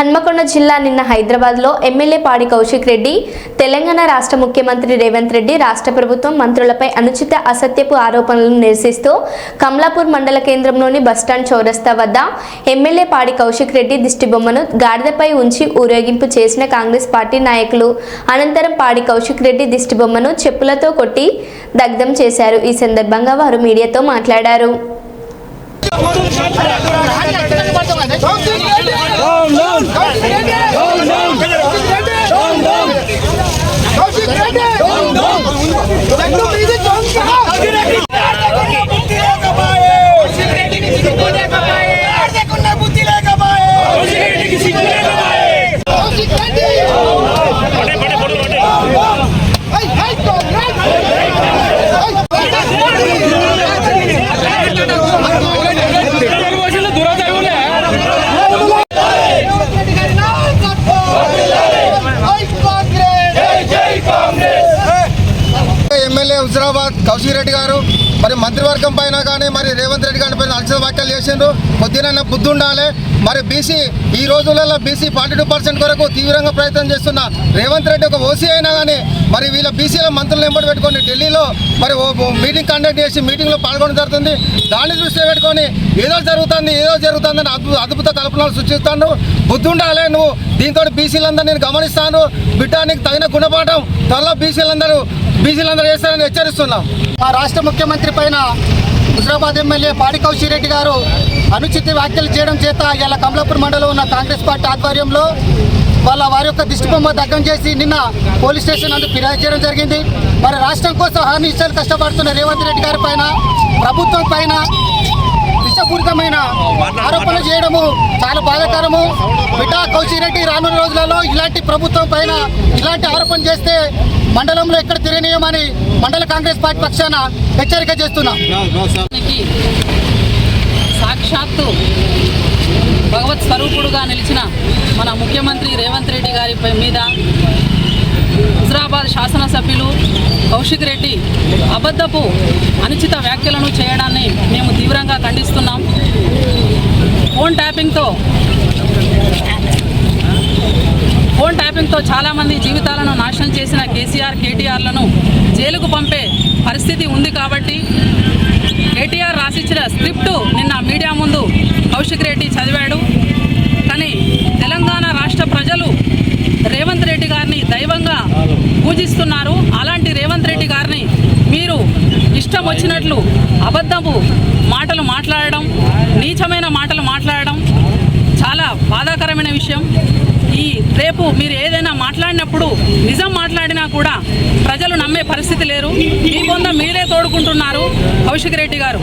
హన్మకొండ జిల్లా నిన్న హైదరాబాద్లో ఎమ్మెల్యే పాడి కౌశిక్ రెడ్డి తెలంగాణ రాష్ట్ర ముఖ్యమంత్రి రేవంత్ రెడ్డి రాష్ట్ర ప్రభుత్వం మంత్రులపై అనుచిత అసత్యపు ఆరోపణలను నిరసిస్తూ కమలాపూర్ మండల కేంద్రంలోని బస్టాండ్ చౌరస్తా వద్ద ఎమ్మెల్యే పాడి కౌశిక్ రెడ్డి దిష్టిబొమ్మను గాడిదపై ఉంచి ఊరేగింపు చేసిన కాంగ్రెస్ పార్టీ నాయకులు. అనంతరం పాడి కౌశిక్ రెడ్డి దిష్టిబొమ్మను చెప్పులతో కొట్టి దగ్ధం చేశారు. ఈ సందర్భంగా వారు మీడియాతో మాట్లాడారు. బుద్ధి హుజరాబాద్ కౌశిక్ రెడ్డి గారు మరి మంత్రివర్గం పైన కానీ మరి రేవంత్ రెడ్డి గారి పైన అలసిన వ్యాఖ్యలు చేసిండ్రు. పొద్దునైనా బుద్ధి ఉండాలి మరి బీసీ ఈ రోజులలో బీసీ ఫార్టీ టూ పర్సెంట్ కొరకు తీవ్రంగా ప్రయత్నం చేస్తున్న రేవంత్ రెడ్డి ఒక ఓసీ అయినా కానీ మరి వీళ్ళ బీసీల మంత్రులు ఎంబడి పెట్టుకొని ఢిల్లీలో మరి ఓ మీటింగ్ కండక్ట్ చేసి మీటింగ్లో పాల్గొనడం జరుగుతుంది. దాన్ని దృష్టిలో పెట్టుకొని ఏదో జరుగుతుంది ఏదో జరుగుతుందని అద్భుత అద్భుత కల్పనలు సృష్టిస్తాను బుద్ధి ఉండాలి నువ్వు. దీంతో బీసీలందరూ నేను గమనిస్తాను బిడ్డానికి తగిన గుణపాఠం. త్వరలో బీసీలందరూ బీసీలందరూ చేస్తారని హెచ్చరిస్తున్నాం. మా రాష్ట్ర ముఖ్యమంత్రి పైన హుజరాబాద్ ఎమ్మెల్యే పాడి కౌశిరెడ్డి గారు అనుచిత వ్యాఖ్యలు చేయడం చేత ఇలా కమలాపూర్ మండలం ఉన్న కాంగ్రెస్ పార్టీ ఆధ్వర్యంలో వాళ్ళ వారి యొక్క దిష్టిబొమ్మ దగ్గం చేసి నిన్న పోలీస్ స్టేషన్ నందు ఫిర్యాదు చేయడం జరిగింది. మరి రాష్ట్రం కోసం హానిష్టాలు కష్టపడుతున్న రేవంత్ రెడ్డి గారి పైన ప్రభుత్వం పైన విషపూరితమైన ఆరోపణలు చేయడము చాలా బాధాకరము. బిడ్డా కౌశిరెడ్డి రానున్న రోజులలో ఇలాంటి ప్రభుత్వం పైన ఇలాంటి ఆరోపణ చేస్తే మండలంలో ఎక్కడ తిరగనీయమని మండల కాంగ్రెస్ పార్టీ పక్షాన హెచ్చరిక చేస్తున్నాం. సాక్షాత్తు భగవత్ స్వరూపుడుగా నిలిచిన మన ముఖ్యమంత్రి రేవంత్ రెడ్డి గారి మీద హైదరాబాద్ శాసనసభ్యులు కౌశిక్ రెడ్డి అబద్ధపు అనుచిత వ్యాఖ్యలను చేయడాన్ని మేము తీవ్రంగా ఖండిస్తున్నాం. ఫోన్ ట్యాపింగ్తో ఫోన్ ట్యాపింగ్తో చాలామంది జీవితాలను నాశనం చేసిన కేసీఆర్ కేటీఆర్లను జైలుకు పంపే పరిస్థితి ఉంది కాబట్టి ఇష్టం వచ్చినట్లు అబద్ధపు మాటలు మాట్లాడడం నీచమైన మాటలు మాట్లాడడం చాలా బాధాకరమైన విషయం. ఈ రేపు మీరు ఏదైనా మాట్లాడినప్పుడు నిజం మాట్లాడినా కూడా ప్రజలు నమ్మే పరిస్థితి లేరు. మీ కొంత మీరే తోడుకుంటున్నారు. కౌశిక్ రెడ్డి గారు.